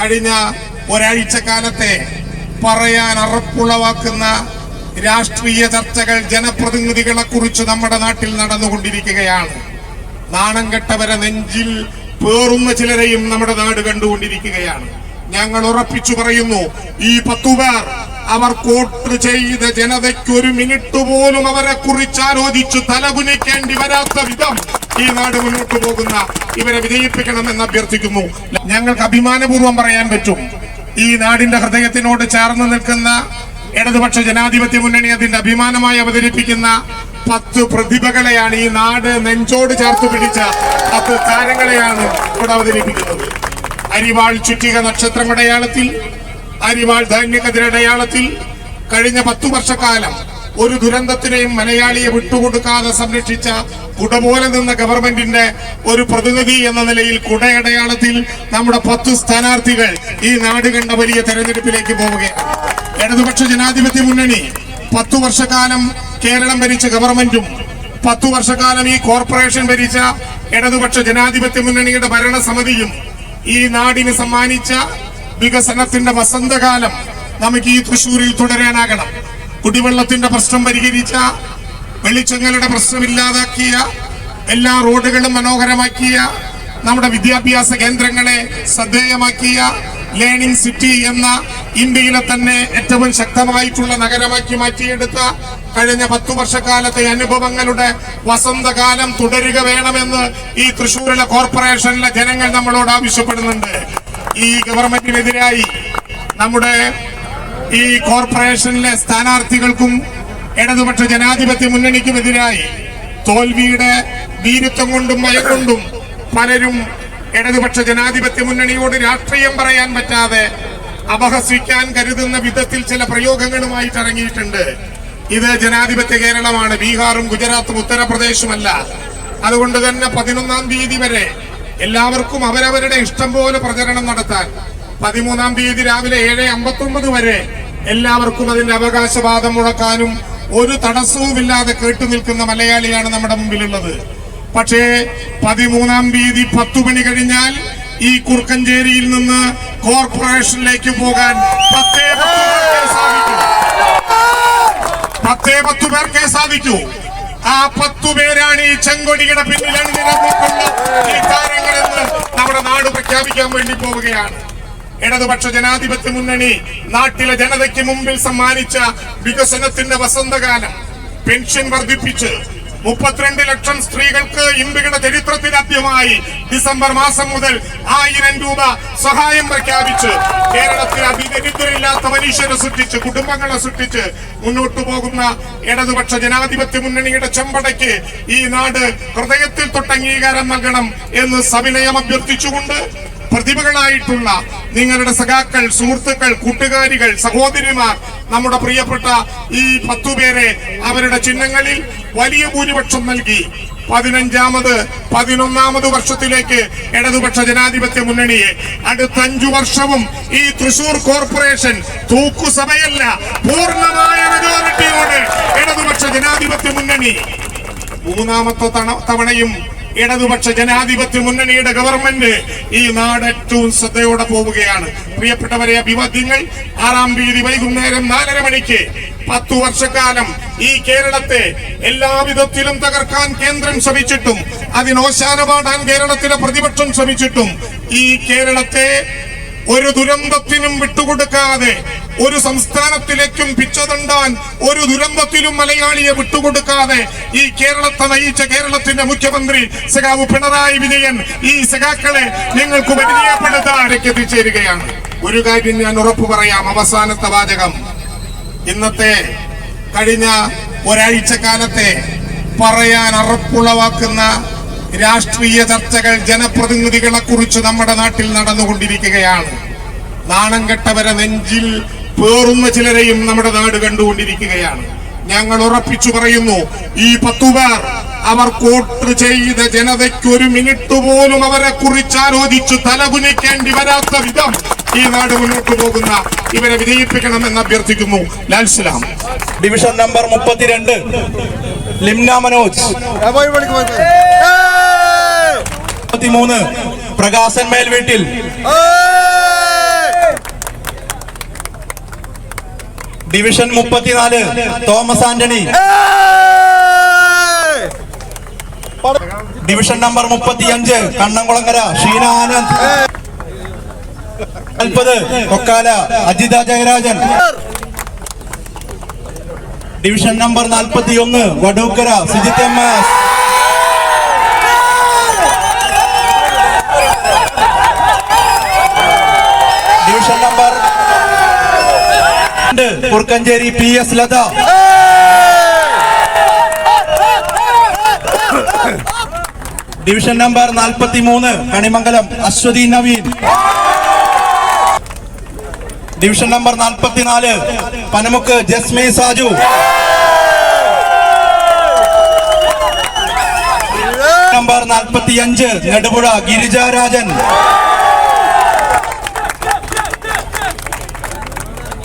കഴിഞ്ഞ ഒരാഴ്ച കാലത്തെ പറയാൻ അറപ്പുളവാക്കുന്ന രാഷ്ട്രീയ ചർച്ചകൾ ജനപ്രതിനിധികളെ കുറിച്ച് നമ്മുടെ നാട്ടിൽ നടന്നുകൊണ്ടിരിക്കുകയാണ്. നാണം കെട്ടവരെ നെഞ്ചിൽ പേറുന്ന ചിലരെയും നമ്മുടെ നാട് കണ്ടുകൊണ്ടിരിക്കുകയാണ്. ഞങ്ങൾ ഉറപ്പിച്ചു പറയുന്നു ഈ പത്തുപേർ അവർ കോട്ട് ചെയ്ത ജനതയ്ക്ക് ഒരു മിനിറ്റ് പോലും അവരെ കുറിച്ച് ആലോചിച്ച് തലകുനിക്കേണ്ടി വരാത്ത വിധം ഈ നാട് മുന്നോട്ട് പോകുന്ന ഇവരെ വിജയിപ്പിക്കണമെന്ന് അഭ്യർത്ഥിക്കുന്നു. ഞങ്ങൾക്ക് അഭിമാനപൂർവം പറയാൻ പറ്റും. ഈ നാടിന്റെ ഹൃദയത്തിനോട് ചേർന്ന് നിൽക്കുന്ന ഇടതുപക്ഷ ജനാധിപത്യ മുന്നണി അതിന്റെ അഭിമാനമായി അവതരിപ്പിക്കുന്ന പത്ത് പ്രതിഭകളെയാണ് ഈ നാട് നെഞ്ചോട് ചേർത്ത് പിടിച്ച പത്ത് താരങ്ങളെയാണ് ഇവിടെ അവതരിപ്പിക്കുന്നത്. അരിവാൾ ചുറ്റിക നക്ഷത്രമടയാളത്തിൽ അരിവാൾ ധാന്യക്കതിരടയാളത്തിൽ കഴിഞ്ഞ പത്തു വർഷക്കാലം ഒരു ദുരന്തത്തിനെയും മലയാളിയെ വിട്ടുകൊടുക്കാതെ സംരക്ഷിച്ച കുടമൂല നിന്ന ഗവൺമെന്റിന്റെ ഒരു പ്രതിനിധി എന്ന നിലയിൽ കുടയടയാളത്തിൽ നമ്മുടെ പത്ത് സ്ഥാനാർത്ഥികൾ ഈ നാട് കണ്ട വലിയ തെരഞ്ഞെടുപ്പിലേക്ക് പോവുകയാണ്. ഇടതുപക്ഷ ജനാധിപത്യ മുന്നണി പത്തു വർഷക്കാലം കേരളം ഭരിച്ച ഗവൺമെന്റും പത്തു വർഷക്കാലം ഈ കോർപ്പറേഷൻ ഭരിച്ച ഇടതുപക്ഷ ജനാധിപത്യ മുന്നണിയുടെ ഭരണസമിതിയും ഈ നാടിന് സമ്മാനിച്ച വികസനത്തിന്റെ വസന്തകാലം നമുക്ക് ഈ തൃശൂരിൽ തുടരാനാകണം. കുടിവെള്ളത്തിന്റെ പ്രശ്നം പരിഹരിച്ച വെളിച്ചങ്ങളുടെ പ്രശ്നമില്ലാതാക്കിയ എല്ലാ റോഡുകളും മനോഹരമാക്കിയ നമ്മുടെ വിദ്യാഭ്യാസ കേന്ദ്രങ്ങളെ ശ്രദ്ധേയമാക്കിയ ലേണിംഗ് സിറ്റി എന്ന ഇന്ത്യയിലെ തന്നെ ഏറ്റവും ശക്തമായിട്ടുള്ള നഗരമാക്കി മാറ്റിയെടുത്ത കഴിഞ്ഞ പത്തു വർഷക്കാലത്തെ അനുഭവങ്ങളുടെ വസന്തകാലം തുടരുക വേണമെന്ന് ഈ തൃശ്ശൂരിലെ കോർപ്പറേഷനിലെ ജനങ്ങൾ നമ്മളോട് ആവശ്യപ്പെടുന്നുണ്ട്. ഈ ഗവൺമെന്റിനെതിരായി നമ്മുടെ ഈ കോർപ്പറേഷനിലെ സ്ഥാനാർത്ഥികൾക്കും ഇടതുപക്ഷ ജനാധിപത്യ മുന്നണിക്കുമെതിരായി തോൽവിയുടെ വീരത്വം കൊണ്ടും മയം കൊണ്ടും പലരും ഇടതുപക്ഷ ജനാധിപത്യ മുന്നണിയോട് രാഷ്ട്രീയം പറയാൻ പറ്റാതെ അപഹസിക്കാൻ കരുതുന്ന വിധത്തിൽ ചില പ്രയോഗങ്ങളുമായിട്ട് ഇറങ്ങിയിട്ടുണ്ട് ഇത് ജനാധിപത്യ കേരളമാണ്. ബീഹാറും ഗുജറാത്തും ഉത്തർപ്രദേശുമല്ല. അതുകൊണ്ട് തന്നെ പതിനൊന്നാം തീയതി വരെ എല്ലാവർക്കും അവരവരുടെ ഇഷ്ടം പോലെ പ്രചരണം നടത്താൻ. പതിമൂന്നാം തീയതി രാവിലെ ഏഴ് അമ്പത്തൊമ്പത് വരെ എല്ലാവർക്കും അതിന്റെ അവകാശവാദം മുഴക്കാനും ഒരു തടസ്സവുമില്ലാതെ കേട്ടു നിൽക്കുന്ന മലയാളിയാണ് നമ്മുടെ മുമ്പിലുള്ളത്. പക്ഷേ പതിമൂന്നാം തീയതി പത്തു മണി കഴിഞ്ഞാൽ ഈ കുറുക്കഞ്ചേരിയിൽ നിന്ന് കോർപ്പറേഷനിലേക്ക് പോകാൻ പത്തേ പത്ത് പേർക്കേ സാധിക്കൂ. ആ പത്തു പേരാണ് ഈ ചെങ്കൊടിയുടെ പിന്നിൽ അണിനിരന്നിട്ടുള്ള ഈ നമ്മുടെ നാട് പ്രഖ്യാപിക്കാൻ വേണ്ടി പോവുകയാണ്. ഇടതുപക്ഷ ജനാധിപത്യ മുന്നണി നാട്ടിലെ ജനതയ്ക്ക് മുമ്പിൽ സമ്മാനിച്ച വികസനത്തിന്റെ വസന്തകാലം. പെൻഷൻ വർദ്ധിപ്പിച്ച് മുപ്പത്തിരണ്ട് ലക്ഷം സ്ത്രീകൾക്ക് ഇന്ത്യയുടെ ചരിത്രത്തിൽ ആദ്യമായി ഡിസംബർ മാസം മുതൽ ആയിരം രൂപ സഹായം പ്രഖ്യാപിച്ച് കേരളത്തിൽ അതിദരിദ്രരില്ലാത്ത മനുഷ്യരെ സൃഷ്ടിച്ച് കുടുംബങ്ങളെ സൃഷ്ടിച്ച് മുന്നോട്ടു പോകുന്ന ഇടതുപക്ഷ ജനാധിപത്യ മുന്നണിയുടെ ചെമ്പടയ്ക്ക് ഈ നാട് ഹൃദയത്തിൽ തൊട്ട് അംഗീകാരം നൽകണം എന്ന് സവിനയം അഭ്യർത്ഥിച്ചുകൊണ്ട് പ്രതിഭകളായിട്ടുള്ള നിങ്ങളുടെ സഖാക്കൾ സുഹൃത്തുക്കൾ കൂട്ടുകാരികൾ സഹോദരിമാർ നമ്മുടെ പ്രിയപ്പെട്ട ഈ പത്തുപേരെ അവരുടെ ചിഹ്നങ്ങളിൽ വലിയ ഭൂരിപക്ഷം നൽകി. പതിനഞ്ചാമത് പതിനൊന്നാമത് വർഷത്തിലേക്ക് ഇടതുപക്ഷ ജനാധിപത്യ മുന്നണിയെ. അടുത്ത അഞ്ചു വർഷവും ഈ തൃശൂർ കോർപ്പറേഷൻ തൂക്കുസഭയല്ല പൂർണമായ മെജോറിറ്റിയോടെ ഇടതുപക്ഷ ജനാധിപത്യ മുന്നണി. മൂന്നാമത്തെ തവണയും ഇടതുപക്ഷ ജനാധിപത്യ മുന്നണിയുടെ ഗവൺമെന്റ് ഈ നാട് ഏറ്റവും ശ്രദ്ധയോടെ പോവുകയാണ്. പ്രിയപ്പെട്ടവരെ അഭിവാദ്യങ്ങൾ. ആറാം തീയതി വൈകുന്നേരം നാലര മണിക്ക് പത്തു വർഷക്കാലം ഈ കേരളത്തെ എല്ലാവിധത്തിലും തകർക്കാൻ കേന്ദ്രം ശ്രമിച്ചിട്ടും അതിനോശാനപാടാൻ കേരളത്തിലെ പ്രതിപക്ഷം ശ്രമിച്ചിട്ടും ഈ കേരളത്തെ ഒരു ദുരന്തത്തിനും വിട്ടുകൊടുക്കാതെ ഒരു സംസ്ഥാനത്തിലേക്കും പിച്ചതണ്ടാൻ ഒരു ദുരന്തത്തിലും മലയാളിയെ വിട്ടുകൊടുക്കാതെ ഈ കേരളത്തെ നയിച്ച കേരളത്തിന്റെ മുഖ്യമന്ത്രി സഖാവ് പിണറായി വിജയൻ ഈ സഖാക്കളെ നിങ്ങൾക്ക് പരിചയപ്പെടുത്താൻ എത്തിച്ചേരുകയാണ്? ഒരു കാര്യം ഞാൻ ഉറപ്പു പറയാം അവസാനത്തെ വാചകം. ഇന്നത്തെ കഴിഞ്ഞ ഒരാഴ്ച കാലത്തെ പറയാൻ അറപ്പുളവാക്കുന്ന രാഷ്ട്രീയ ചർച്ചകൾ ജനപ്രതിനിധികളെ കുറിച്ച് നമ്മുടെ നാട്ടിൽ നടന്നുകൊണ്ടിരിക്കുകയാണ്. നാണം കെട്ടവരെ നെഞ്ചിൽ പേറുന്ന ചിലരെയും നമ്മുടെ നാട് കണ്ടുകൊണ്ടിരിക്കുകയാണ്. ഞങ്ങൾ ഉറപ്പിച്ചു പറയുന്നു ഈ പത്തുപേർ അവർ കോട്ട് ചെയ്ത ജനതയ്ക്ക് ഒരു മിനിറ്റ് പോലും അവരെ കുറിച്ച് ആലോചിച്ചു തലകുനിക്കേണ്ടി വരാത്ത വിധം ഈ നാട് മുന്നോട്ട് പോകുന്ന ഇവരെ വിജയിപ്പിക്കണമെന്ന് അഭ്യർത്ഥിക്കുന്നു. ലാൽസലാം ഡിവിഷൻ നമ്പർ മുപ്പത്തിരണ്ട് ലിംന മനോജ്. മുപ്പത്തിമൂന്ന് പ്രകാശൻ മേൽവീട്ടിൽ. ഡിവിഷൻ മുപ്പത്തിനാല് തോമസ് ആന്റണി. ഡിവിഷൻ നമ്പർ മുപ്പത്തിയഞ്ച് കണ്ണംകുളങ്ങര ഷീന ആനന്ദ്. നാൽപ്പത് കൊക്കാല അജിത ജയരാജൻ. ഡിവിഷൻ നമ്പർ നാൽപ്പത്തി ഒന്ന് Vadookkara Sujith M S. Division number രണ്ട് Kurkkanchery P S Latha division number നാൽപ്പത്തി മൂന്ന് കണിമംഗലം അശ്വതി നവീൻ. ഡിവിഷൻ നമ്പർ നാൽപ്പത്തിനാല് പനമുക്ക് ജസ്മി സാജു. നമ്പർ നാൽപ്പത്തിയഞ്ച് നെടുപുഴ ഗിരിജ രാജൻ.